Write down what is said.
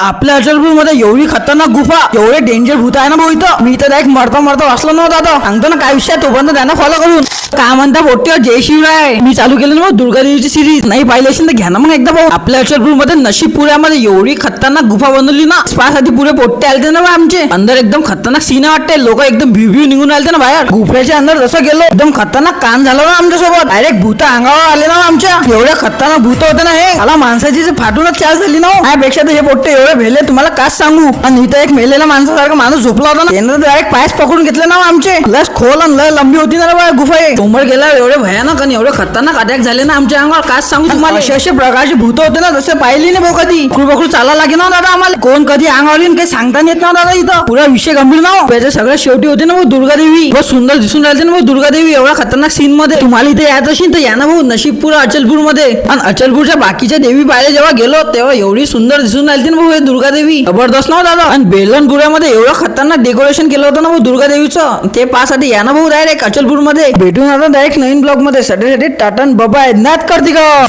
आपल्या अचलपूरमध्ये एवढी खतरनाक गुफा एवढे डेंजर भूत आहे ना भाऊ इथं? मी तर डायरेक्ट मरता मरता वाचलो नव्हता आता सांगतो ना काय विषय तोपर्यंत त्यांना फॉलो करून. काय म्हणता पोट्टे जय शिवराय. मी चालू केलं ना दुर्गा देवीची सिरीज नाही पाहिली असेल तर घ्या ना मग एकदा भाऊ. आपल्या अचलपूरमध्ये नशीबपुऱ्यामध्ये एवढी खतरनाक गुफा बनवली ना स्पासाठी पुरे पोट्टे आलते ना आमचे. अंदर एकदम खतरनाक सीन वाटते. लोक एकदम भिव भिव निघून आलते ना बाहेर. गुफेच्या अंदर जसं गेलो एकदम खतरनाक कान झालं ना आमच्यासोबत डायरेक्ट भूत अंगावर आले ना आमच्या. एवढ्या खतरनाक भूत होते ना हे. मला माणसाची फाटूनच चार झाली ना हो. यापेक्षा त्यापेक्षा तर हे पोट्टे एवढे भेले तुम्हाला काच सांगू? आणि इथं एक मेलेला माणसासारखा माणूस झोपला होता ना? त्यानं डायरेक्ट पायच पकडून घेतले ना हो आमचे. लस खोल आणि लय लंबी होती ना रे बा गुफा हे. समोर गेल्यावर एवढे भयानक आणि एवढे खतरनाक अटॅक झाले ना आमच्या अंगावर. काच सांगू तुम्हाला? असे असे प्रकारचे भूत होते ना जसे पाहिली नाही भाऊ कधी. बकरू चाला लागे ना हो दादा आम्हाला. कोण कधी अंगावर येईन काही सांगता येत ना हो दादा इथं. पुरा विषय गंभीर ना हो. त्याच्या सगळ्यात शेवटी होते ना भाऊ दुर्गा देवी सुंदर दिसून राहिले ना भाऊ दुर्गा देवी एवढ्या खतरनाक सीन मध्ये. तुम्हाला इथे यायचं असेल तर या ना भाऊ नशीबपूर अचलपूरमध्ये आणि अचलपूरच्या बाकीच्या देवी पाहिले जेव्हा गेलो तेव्हा एवढी सुंदर दिसून राहिली ना भाऊ. हे दुर्गा देवी जबरदस्त ना हो दादा. आणि बेलनपुऱ्यामध्ये एवढं खतरनाक डेकोरेशन केलं होतं ना भाऊ दुर्गा देवीचं ते पाहासाठी या ना भाऊ डायरेक्ट अचलपूरमध्ये भेटून आता डायरेक्ट नवीन ब्लॉगमध्ये. सटे टाटा बाबा नाथ करते का